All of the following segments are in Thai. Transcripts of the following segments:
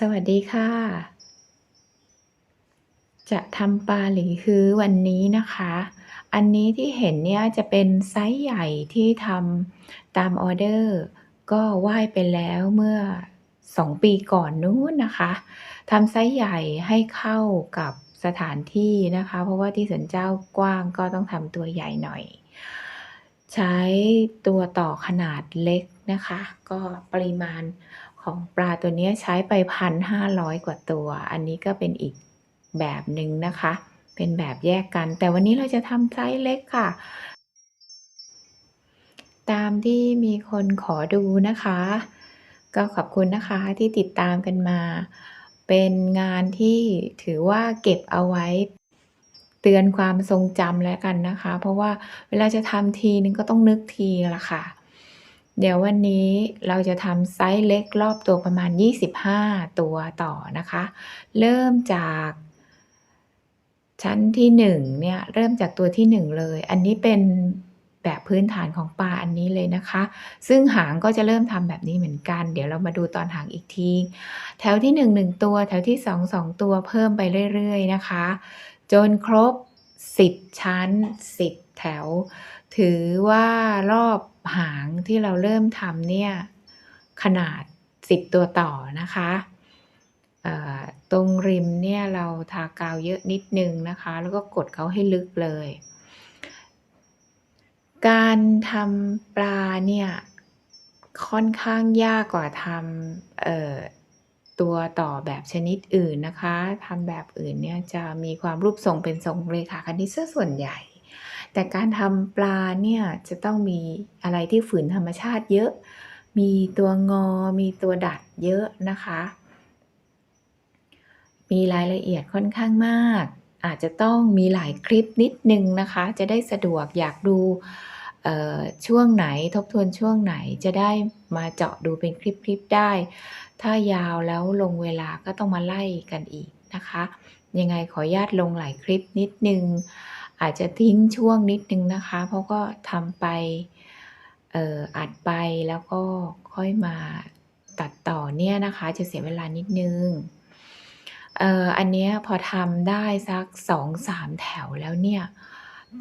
สวัสดีค่ะ จะทำปลาหลีฮื้อวันนี้นะคะ อันนี้ที่เห็นเนี่ยจะเป็นไซซ์ใหญ่ที่ทำตามออเดอร์ ก็ไหว้ไปแล้วเมื่อ 2 ปีก่อนนู้นนะคะทำไซซ์ใหญ่ให้เข้ากับสถานที่นะคะ เพราะว่าที่สันเจ้ากว้างก็ต้องทำตัวใหญ่หน่อย ใช้ตัวต่อขนาดเล็กนะคะ ก็ปริมาณ ของปลาตัวนี้ใช้ไป1,500กว่าตัว อันนี้ก็เป็นอีกแบบหนึ่งนะคะ เป็นแบบแยกกัน แต่วันนี้เราจะทำไซซ์เล็กค่ะ ตามที่มีคนขอดูนะคะ ก็ขอบคุณนะคะที่ติดตามกันมา เป็นงานที่ถือว่าเก็บเอาไว้เตือนความทรงจำแล้วกันนะคะ เพราะว่าเวลาจะทำทีนึงก็ต้องนึกทีละค่ะ เดี๋ยววันนี้เราจะทำไซซ์เล็กรอบตัวประมาณ 25 ตัวต่อนะคะ เริ่มจากชั้นที่1เนี่ยเริ่มจากตัวที่ 1 เลย อันนี้เป็นแบบพื้นฐานของปลาอันนี้เลยนะคะ ซึ่งหางก็จะเริ่มทำแบบนี้เหมือนกัน เดี๋ยวเรามาดูตอนหางอีกที แถวที่ 1 1 ตัว แถวที่ 2 2 ตัวเพิ่มไปเรื่อย ๆ นะคะ จนครบ 10 ชั้น 10 แถว ถือว่ารอบหางที่เราเริ่มทำเนี่ยขนาด 10 ตัวต่อนะคะตรงริมเนี่ยเราทากาวเยอะนิดนึงนะคะ แล้วก็กดเขาให้ลึกเลย การทำปลาเนี่ยค่อนข้างยากกว่าทำตัวต่อแบบชนิดอื่นนะคะทำแบบอื่นเนี่ยจะมีความรูปทรงเป็นทรงเรขาคณิตเสียส่วนใหญ่ แต่การทำปลาเนี่ยจะต้องมีอะไรที่ฝืนธรรมชาติเยอะ มีตัวงอ มีตัวดัดเยอะนะคะ มีรายละเอียดค่อนข้างมาก อาจจะต้องมีหลายคลิปนิดนึงนะคะ จะได้สะดวกอยากดูช่วงไหนทบทวนช่วงไหนจะได้มาเจาะดูเป็นคลิปๆได้ ถ้ายาวแล้วลงเวลาก็ต้องมาไล่กันอีกนะคะ ยังไงขออนุญาตลงหลายคลิปนิดนึง อาจจะทิ้งช่วงนิดนึงนะคะ เพราะก็ทำไปเอ่ออัดไปแล้วก็ค่อยมาตัดต่อเนี่ยนะคะ จะเสียเวลานิดนึงเอ่ออันเนี้ยพอทำได้สัก2-3แถวแล้วเนี่ย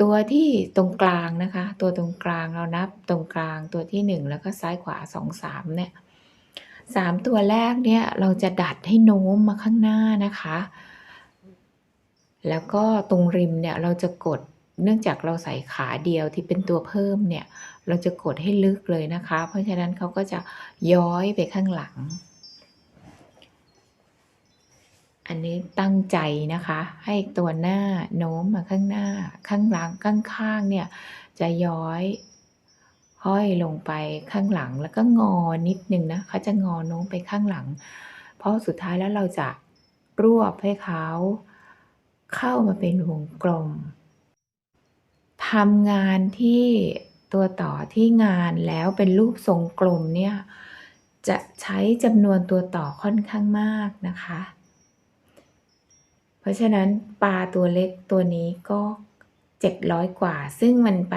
ตัวที่ตรงกลางนะคะ ตัวตรงกลางเรานับตรงกลางตัวที่1แล้วก็ซ้ายขวา2 3เนี่ย3ตัวแรกเนี่ยเราจะดัดให้โน้มมาข้างหน้านะคะ แล้วก็ตรงริมเนี่ยเราจะกดเนื่องจากเราใส่ขาเดียวที่เป็นตัวเพิ่มเนี่ย เราจะกดให้ลึกเลยนะคะ เพราะฉะนั้นเขาก็จะย้อยไปข้างหลัง อันนี้ตั้งใจนะคะ ให้ตัวหน้าโน้มมาข้างหน้า ข้างหลังข้างๆเนี่ย จะย้อยห้อยลงไปข้างหลังแล้วก็งอนิดนึงนะเขาจะงอโน้มไปข้างหลัง เพราะสุดท้ายแล้วเราจะรวบให้เขา เข้ามาเป็นวงกลมทำงานที่ตัวต่อที่งานแล้วเป็นรูปทรงกลมเนี่ยจะใช้จำนวนตัวต่อค่อนข้างมากนะคะ เพราะฉะนั้นปลาตัวเล็กตัวนี้ก็ 700 กว่า ซึ่งมันไป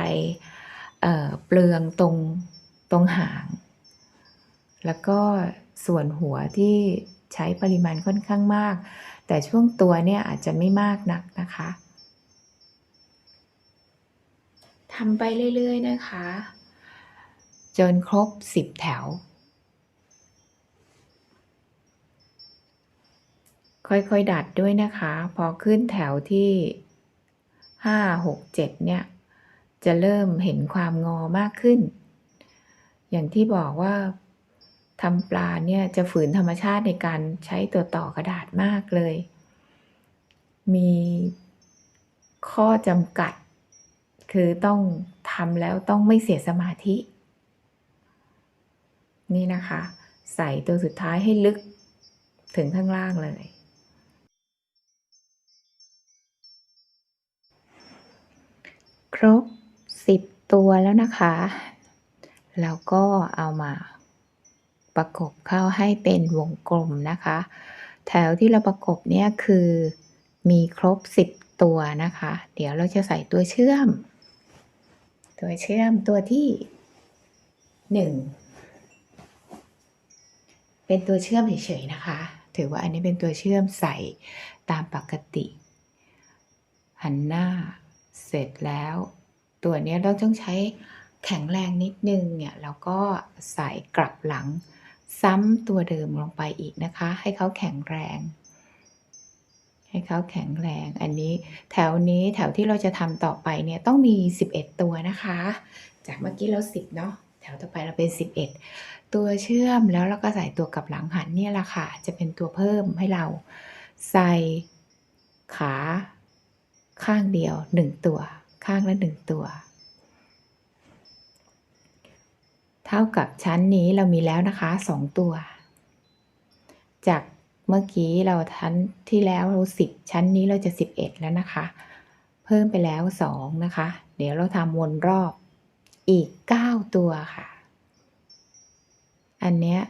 เเปลืองตรงตรงหาง แล้วก็ส่วนหัวที่ใช้ปริมาณค่อนข้างมาก แต่ช่วงตัวเนี่ยอาจจะไม่มากนักนะคะทำไปเรื่อยๆนะคะ จนครบ 10 แถว ค่อยๆดัดด้วยนะคะ พอขึ้นแถวที่ 5 6 7 เนี่ย จะเริ่มเห็นความงอมากขึ้น อย่างที่บอกว่า ทำปลาเนี่ยจะฝืนธรรมชาติในการใช้ตัวต่อกระดาษมากเลย มีข้อจำกัด คือต้องทำแล้วต้องไม่เสียสมาธิ นี่นะคะ ใส่ตัวสุดท้ายให้ลึกถึงข้างล่างเลย ครบ 10 ตัวแล้วนะคะเราก็เอามา ประกบเข้าให้เป็นวงกลมนะคะ แถวที่เราประกบเนี่ยคือมีครบ 10 ตัวนะคะ เดี๋ยวเราจะใส่ตัวเชื่อม ตัวเชื่อมตัวที่ 1 เป็นตัวเชื่อมเฉยๆนะคะ ถือว่าอันนี้เป็นตัวเชื่อมใส่ตามปกติ หันหน้าเสร็จแล้ว ตัวเนี้ยเราต้องใช้แข็งแรงนิดนึงเนี่ยเราก็ใส่กลับหลัง ซ้ำตัวเดิมลงไปอีกนะคะ ให้เขาแข็งแรง ให้เขาแข็งแรง อันนี้แถวนี้แถวที่เราจะทำต่อไปเนี่ยต้องมี 11 ตัวนะคะ จากเมื่อกี้เรา 10 เนาะแถวต่อไปเราเป็น 11 ตัวเชื่อมแล้วเราก็ใส่ตัวกับหลังหันเนี่ยแหละค่ะ จะเป็นตัวเพิ่มให้เราใส่ขาข้างเดียว 1 ตัว ข้างละ 1 ตัว เท่ากับชั้นนี้เรามีแล้วนะคะ 2 ตัว จากเมื่อกี้เราชั้นที่แล้วเรา10 ชั้นนี้เราจะ 11 แล้วนะคะ เพิ่มไปแล้ว 2 นะคะ เดี๋ยวเราทำวนรอบอีก 9 ตัวค่ะ อันเนี้ย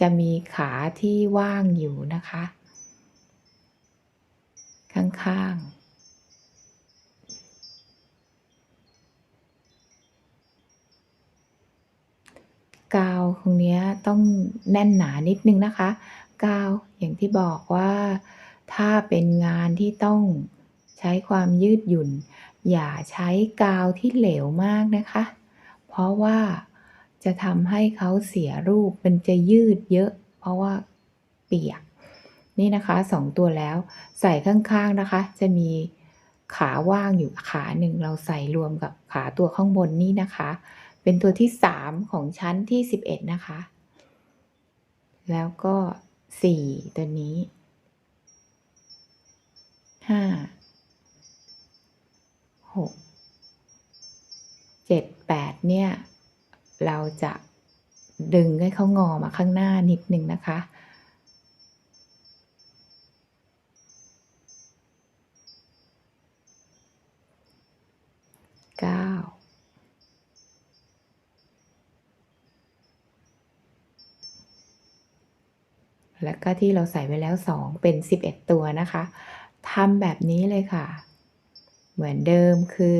จะมีขาที่ว่างอยู่นะคะ ข้างๆ กาวตรงเนี้ยต้องแน่นหนานิดนึงนะคะ กาวอย่างที่บอกว่าถ้าเป็นงานที่ต้องใช้ความยืดหยุ่น อย่าใช้กาวที่เหลวมากนะคะ เพราะว่าจะทำให้เขาเสียรูปมันจะยืดเยอะ เพราะว่าเปียก นี่นะคะสองตัวแล้วใส่ข้างๆนะคะ จะมีขาว่างอยู่ขาหนึ่งเราใส่รวมกับขาตัวข้างบนนี่นะคะ เป็นตัวที่ 3 ของชั้นที่ 11 นะคะ แล้วก็ 4 ตัวนี้ 5 6 7 8 เนี่ย เราจะดึงให้เขางอมาข้างหน้านิดนึงนะคะ เก้า แล้วก็ที่เราใส่ไว้แล้ว 2 เป็น 11 ตัวนะคะทำแบบนี้เลยค่ะ เหมือนเดิมคือ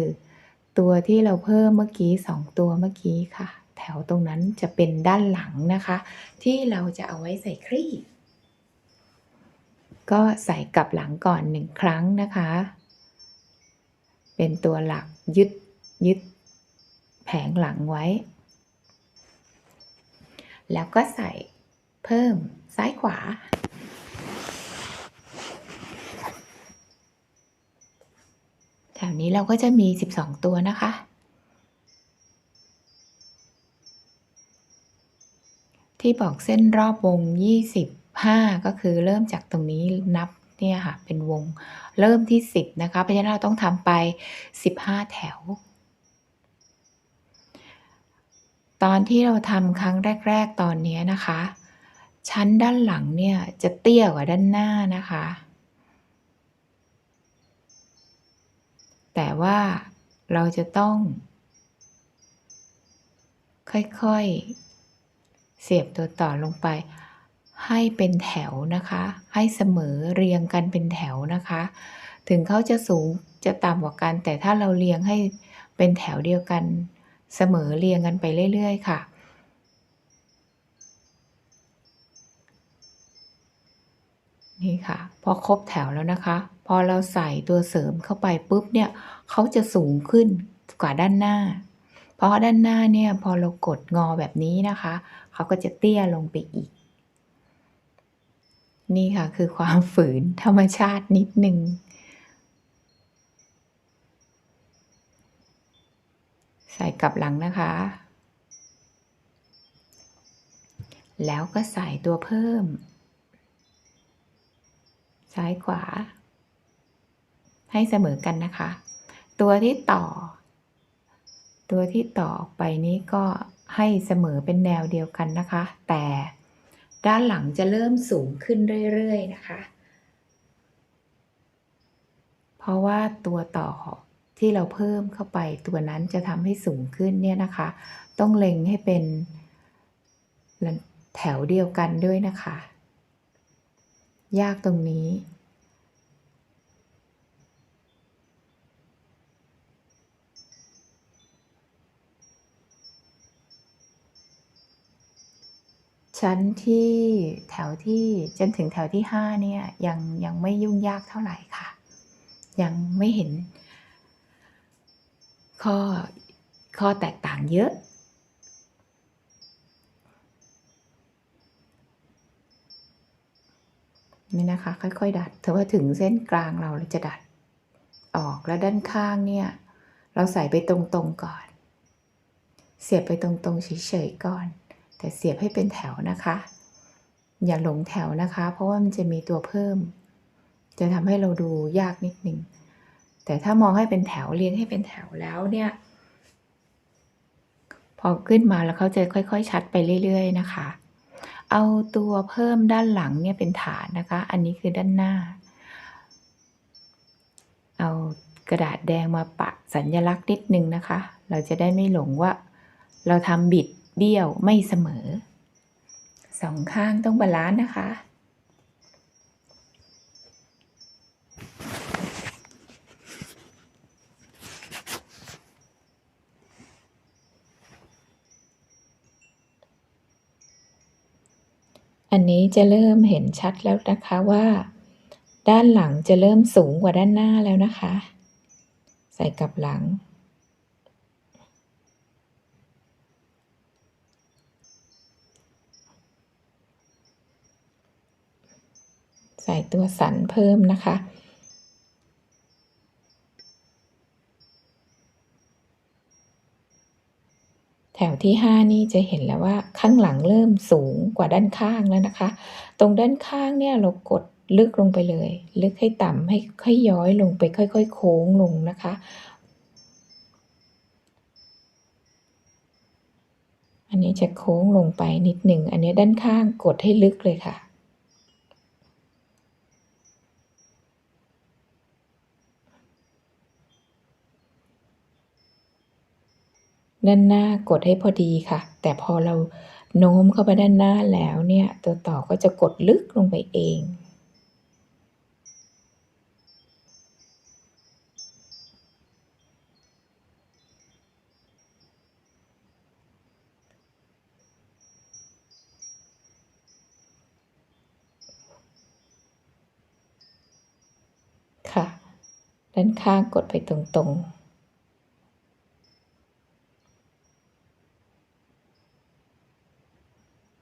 ตัวที่เราเพิ่มเมื่อกี้ 2 ตัวเมื่อกี้ค่ะ แถวตรงนั้นจะเป็นด้านหลังนะคะ ที่เราจะเอาไว้ใส่ครีบก็ใส่กลับหลังก่อน1ครั้งนะคะ เป็นตัวหลักยึดยึดแผงหลังไว้ แล้วก็ใส่เพิ่ม ซ้ายขวา แถวนี้เราก็จะมี 12 ตัวนะคะ ที่บอกเส้นรอบวง 25 ก็คือเริ่มจากตรงนี้นับเนี่ยค่ะ เป็นวงเริ่มที่ 10 นะคะ เพราะฉะนั้นเราต้องทำไป 15 แถว ตอนที่เราทำครั้งแรก ๆ ตอนนี้นะคะ ชั้นด้านหลังเนี่ยจะเตี้ยกว่าด้านหน้านะคะ แต่ว่าเราจะต้อง ค่อยๆ เสียบตัวต่อลงไป ให้เป็นแถวนะคะ ให้เสมอเรียงกันเป็นแถวนะคะ ถึงเขาจะสูงจะต่ำกว่ากัน แต่ถ้าเราเรียงให้เป็นแถวเดียวกัน เสมอเรียงกันไปเรื่อย ๆ ค่ะ นี่ค่ะ พอครบแถวแล้วนะคะ พอเราใส่ตัวเสริมเข้าไปปุ๊บเนี่ยเขาจะสูงขึ้นกว่าด้านหน้า เพราะด้านหน้าเนี่ยพอเรากดงอแบบนี้นะคะเขาก็จะเตี้ยลงไปอีก นี่ค่ะคือความฝืนธรรมชาตินิดนึงใส่กลับหลังนะคะ แล้วก็ใส่ตัวเพิ่ม ซ้ายขวา ให้เสมอกันนะคะ ตัวที่ต่อ ตัวที่ต่อไปนี้ก็ให้เสมอเป็นแนวเดียวกันนะคะ แต่ด้านหลังจะเริ่มสูงขึ้นเรื่อยๆนะคะ เพราะว่าตัวต่อที่เราเพิ่มเข้าไปตัวนั้นจะทำให้สูงขึ้นเนี่ยนะคะ ต้องเล็งให้เป็นแถวเดียวกันด้วยนะคะ ยากตรงนี้ ชั้นที่แถวที่จนถึงแถวที่ห้าเนี่ยยังยังไม่ยุ่งยากเท่าไหร่ค่ะ ยังไม่เห็นข้อข้อแตกต่างเยอะ นี่นะคะ ค่อย ๆ ดัดถ้าว่าถึงเส้นกลางเราเราจะดัดออกแล้วด้านข้างเนี่ย เราใส่ไปตรงๆก่อน เสียบไปตรงๆเฉยๆก่อน แต่เสียบให้เป็นแถวนะคะ อย่าหลงแถวนะคะ เพราะว่ามันจะมีตัวเพิ่ม จะทำให้เราดูยากนิดนึงแต่ถ้ามองให้เป็นแถวเรียงให้เป็นแถวแล้วเนี่ย พอขึ้นมาแล้วเขาจะค่อย ๆ ชัดไปเรื่อย ๆ นะคะ เอาตัวเพิ่มด้านหลังเนี่ยเป็นฐานนะคะ อันนี้คือด้านหน้า เอากระดาษแดงมาปะสัญลักษณ์นิดนึงนะคะ เราจะได้ไม่หลงว่า เราทำบิดเบี้ยวไม่เสมอสองข้างต้องบาลานซ์นะคะ อันนี้จะเริ่มเห็นชัดแล้วนะคะว่า ด้านหลังจะเริ่มสูงกว่าด้านหน้าแล้วนะคะ ใส่กับหลัง ใส่ตัวสันเพิ่มนะคะ แถวที่ 5 นี่จะเห็นแล้วว่าข้างหลังเริ่มสูงกว่าด้านข้างแล้วนะคะ ตรงด้านข้างเนี่ยเรากดลึกลงไปเลย ลึกให้ต่ำให้ค่อยย้อยลงไปค่อย ๆ โค้งลงนะคะ อันนี้จะโค้งลงไปนิดหนึ่ง อันนี้ด้านข้างกดให้ลึกเลยค่ะ ด้านหน้ากดให้พอดีค่ะ แต่พอเราโน้มเข้าไปด้านหน้าแล้วเนี่ย ตัวต่อก็จะกดลึกลงไปเองค่ะ ด้านข้างกดไปตรงๆ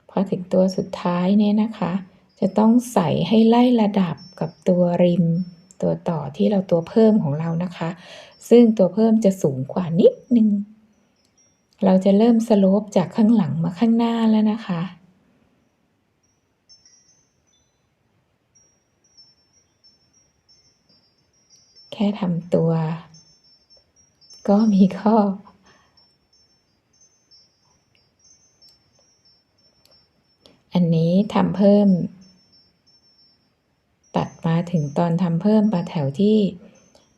พอถึง ตัวสุดท้ายเนี่ยนะคะ จะต้องใส่ให้ไล่ระดับกับตัวริม ตัวต่อที่เราตัวเพิ่มของเรานะคะ ซึ่งตัวเพิ่มจะสูงกว่านิดนึง เราจะเริ่มสโลปจากข้างหลังมาข้างหน้าแล้วนะคะแค่ทำตัว ก็มีข้อ อันนี้ ทำเพิ่ม ตัดมาถึงตอนทำเพิ่มมาแถวที่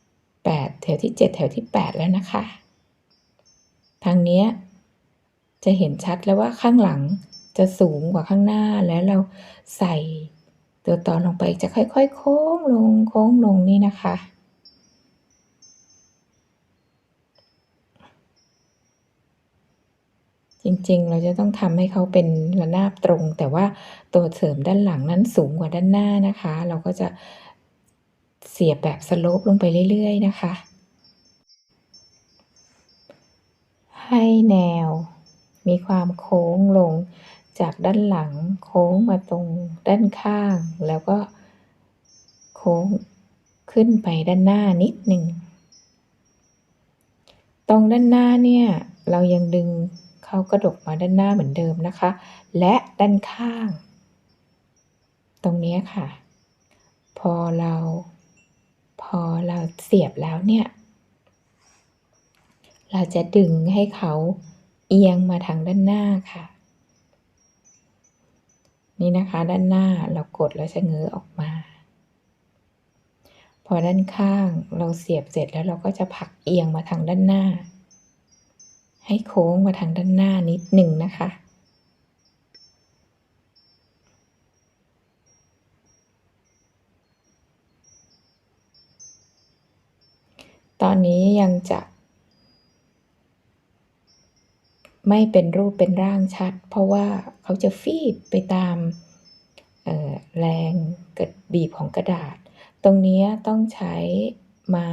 8 แถวที่ 7 แถวที่ 8 แล้วนะคะ ทางเนี้ยจะเห็นชัดแล้วว่าข้างหลังจะสูงกว่าข้างหน้าแล้วเราใส่ตัวต่อลงไปจะค่อยๆ โค้งลงโค้งลงนี่นะคะ จริงๆ เราจะต้องทำให้เขาเป็นระนาบตรง แต่ว่าตัวเสริมด้านหลังนั้นสูงกว่าด้านหน้านะคะ เราก็จะเสียบแบบสโลปลงไปเรื่อยๆ นะคะ ให้แนว มีความโค้งลงจากด้านหลังโค้งมาตรงด้านข้าง แล้วก็โค้งขึ้นไปด้านหน้านิดหนึ่ง ตรงด้านหน้าเนี่ย เรายังดึง เขากระดกมาด้านหน้าเหมือนเดิมนะคะ และด้านข้าง ตรงนี้ค่ะ พอเรา พอเราเสียบแล้วเนี่ย เราจะดึงให้เขาเอียงมาทางด้านหน้าค่ะ นี่นะคะด้านหน้าเรากดแล้วจะเงื้อออกมา พอด้านข้างเราเสียบเสร็จแล้วเราก็จะผลักเอียงมาทางด้านหน้า ให้โค้งมาทางด้านหน้านิดหนึ่งนะคะ ตอนนี้ยังจะ ไม่เป็นรูปเป็นร่างชัด เพราะว่าเขาจะฟีบไปตามแรงกดบีบของกระดาษ ตรงนี้ต้องใช้ไม้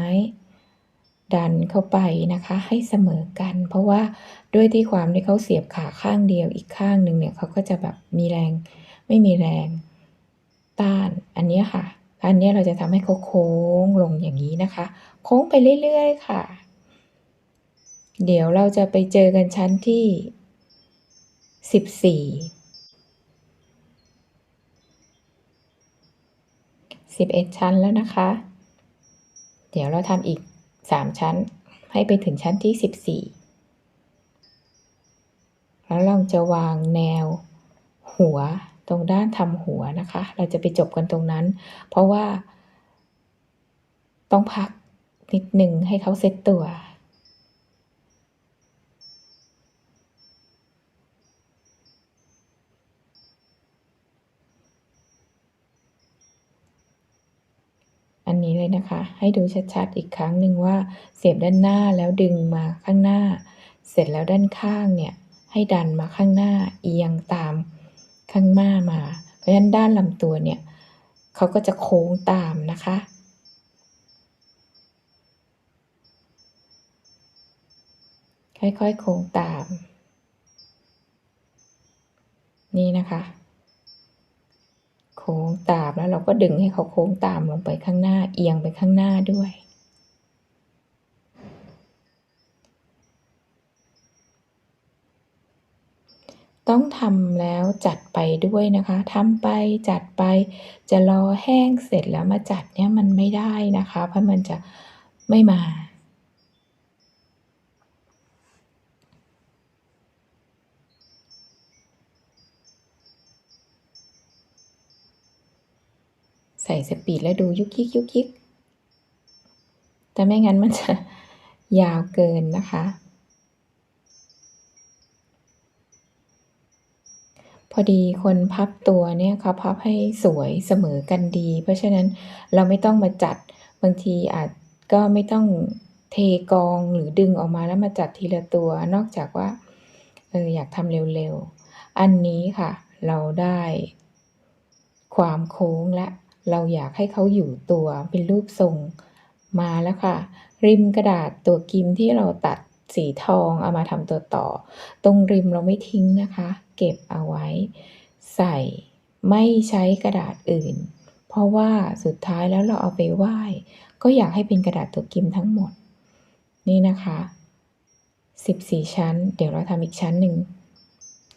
ดันเข้าไปนะคะให้เสมอกัน เพราะว่าด้วยที่ความที่เขาเสียบขาข้างเดียวอีกข้างหนึ่งเนี่ยเขาก็จะแบบมีแรงไม่มีแรงต้านอันนี้ค่ะอันนี้เราจะทำให้เขาโค้งลงอย่างนี้นะคะ โค้งไปเรื่อยๆค่ะ เดี๋ยวเราจะไปเจอกันชั้นที่ 14 11 ชั้นแล้วนะคะ เดี๋ยวเราทำอีก 3 ชั้น ให้ไปถึงชั้นที่ 14 แล้วเราจะวางแนวหัวตรงด้านทำหัวนะคะ เราจะไปจบกันตรงนั้น เพราะว่า ต้องพักนิดหนึ่งให้เขาเซตตัวันนี้เลยนะคะ ให้ดูชัดๆอีกครั้งหนึ่งว่าเสียบด้านหน้าแล้วดึงมาข้างหน้า เสร็จแล้วด้านข้างเนี่ยให้ดันมาข้างหน้าเอียงตามข้างหน้ามา เพราะฉะนั้นด้านลำตัวเนี่ยเขาก็จะโค้งตามนะคะค่อยๆโค้งตาม นี่นะคะ ค้งตามแล้วเราก็ดึงให้เขาโค้งตามลงไปข้างหน้าเอียงไปข้างหน้าด้วย ต้องทำแล้วจัดไปด้วยนะคะทำไปจัดไป จะรอแห้งเสร็จแล้วมาจัดเนี่ยมันไม่ได้นะคะ เพราะมันจะไม่มา ใส่สปีดแล้วดูยุกยิกยุกยิกแต่ไม่งั้นมันจะยาวเกินนะคะ พอดีคนพับตัวเนี่ยเขาพับให้สวยเสมอกันดี เพราะฉะนั้นเราไม่ต้องมาจัดบางทีอาจก็ไม่ต้องเทกองหรือดึงออกมาแล้วมาจัดทีละตัวนอกจากว่าเอออยากทำเร็วๆ อันนี้ค่ะ เราได้ความโค้งและ เราอยากให้เขาอยู่ตัวเป็นรูปทรงมาแล้วค่ะ ริมกระดาษตัวกิมที่เราตัดสีทองเอามาทำตัวต่อ ตรงริมเราไม่ทิ้งนะคะ เก็บเอาไว้ ใส่ไม่ใช้กระดาษอื่น เพราะว่าสุดท้ายแล้วเราเอาไปไหว้ ก็อยากให้เป็นกระดาษตัวกิมทั้งหมด นี่นะคะ 14 ชั้น เดี๋ยวเราทำอีกชั้นหนึ่ง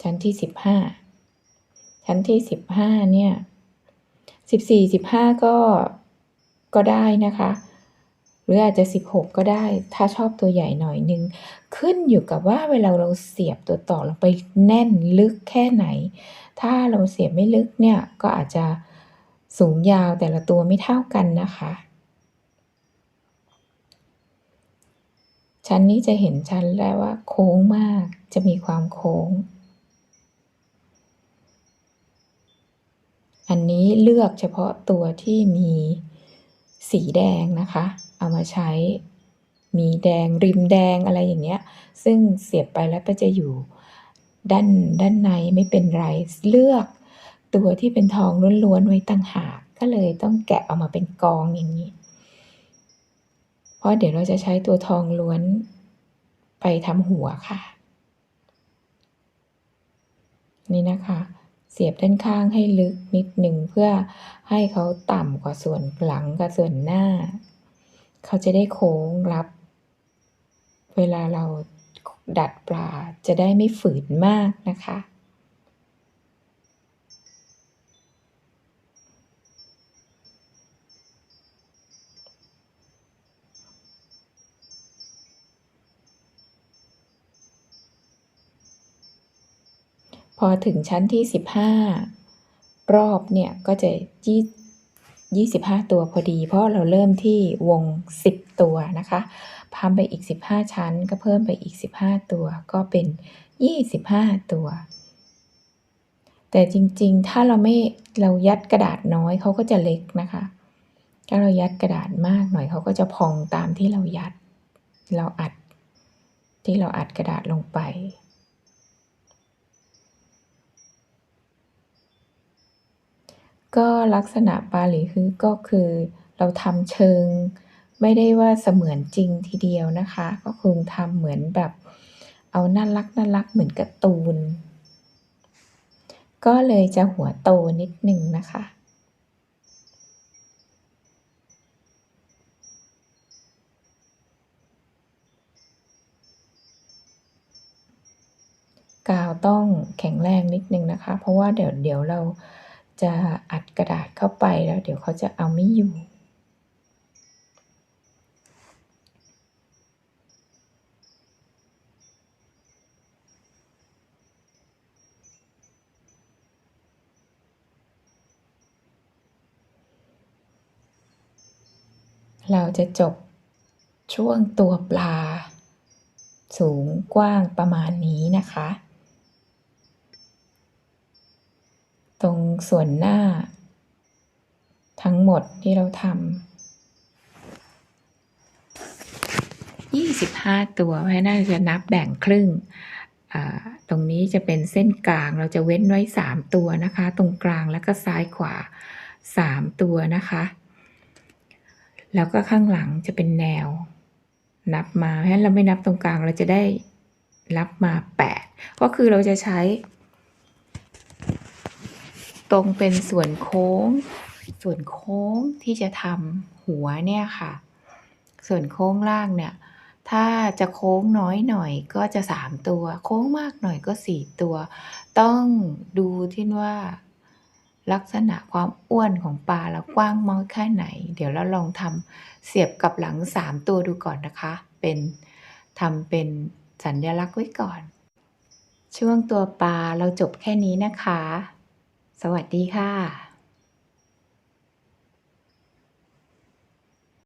ชั้นที่ 15 ชั้นที่ 15เนี่ย 14 15 ก็ก็ได้นะคะ หรืออาจจะ 16 ก็ได้ ถ้าชอบตัวใหญ่หน่อยนึง ขึ้นอยู่กับว่าเวลาเราเสียบตัวต่อลงไปแน่นลึกแค่ไหน ถ้าเราเสียบไม่ลึกเนี่ย ก็อาจจะสูงยาวแต่ละตัวไม่เท่ากันนะคะ ชั้นนี้จะเห็นชั้นแล้วว่าโค้งมากจะมีความโค้ง อันนี้เลือกเฉพาะตัวที่มีสีแดงนะคะ เอามาใช้ มีแดงริมแดงอะไรอย่างเงี้ย ซึ่งเสียบไปแล้วก็จะอยู่ด้านด้านในไม่เป็นไร เลือกตัวที่เป็นทองล้วนๆไว้ตั้งหาก ก็เลยต้องแกะออกมาเป็นกองอย่างนี้ เพราะเดี๋ยวเราจะใช้ตัวทองล้วนไปทำหัวค่ะ นี่นะคะ สียบด้านข้างให้ลึกนิดหนึ่งเพื่อให้เขาต่ำกว่าส่วนหลังกับส่วนหน้า เขาจะได้โค้งรับ เวลาเราดัดปลาจะได้ไม่ฝืนมากนะคะ พอถึงชั้นที่ 15 รอบเนี่ยก็จะยี่25ตัวพอดี เพราะเราเริ่มที่วง10ตัวนะคะพามไปอีก15ชั้น ก็เพิ่มไปอีก15ตัว ก็เป็น25ตัว แต่จริงๆ ถ้าเราไม่เรายัดกระดาษน้อยเขาก็จะเล็กนะคะ ถ้าเรายัดกระดาษมากหน่อยเขาก็จะพองตามที่เรายัด เราอัด ที่เราอัดกระดาษลงไป ก็ลักษณะปาหลีฮือก็คือเราทำเชิง ไม่ได้ว่าเสมือนจริงทีเดียวนะคะ ก็คงทำเหมือนแบบ เอาน่ารักน่ารักเหมือนการ์ตูน ก็เลยจะหัวโตนิดหนึ่งนะคะกาวต้องแข็งแรงนิดนึงนะคะ เพราะว่าเดี๋ยวเดี๋ยวเรา จะอัดกระดาษเข้าไปแล้วเดี๋ยวเขาจะเอาไม่อยู่ เราจะจบช่วงตัวปลา สูงกว้างประมาณนี้นะคะ ตรงส่วนหน้า ทั้งหมดที่เราทำ25ตัวเพราะน่าจะนับแบ่งครึ่ง ตรงนี้จะเป็นเส้นกลางเราจะเว้นไว้3ตัวนะคะ ตรงกลางแล้วก็ซ้ายขวา3ตัวนะคะ แล้วก็ข้างหลังจะเป็นแนว นับมาเพราะฉะนั้นเราไม่นับตรงกลางเราจะได้รับมา8ก็คือเราจะใช้ ตรงเป็นส่วนโค้ง ส่วนโค้งที่จะทำหัวเนี่ยค่ะ ส่วนโค้งล่างเนี่ย ถ้าจะโค้งน้อยหน่อยก็จะ3ตัว โค้งมากหน่อยก็4ตัว ต้องดูที่ว่า ลักษณะความอ้วนของปลาเรากว้างมากแค่ไหน เดี๋ยวเราลองทำเสียบกับหลัง3ตัวดูก่อนนะคะ เป็นทำเป็นสัญลักษณ์ไว้ก่อน ช่วงตัวปลาเราจบแค่นี้นะคะ สวัสดีค่ะ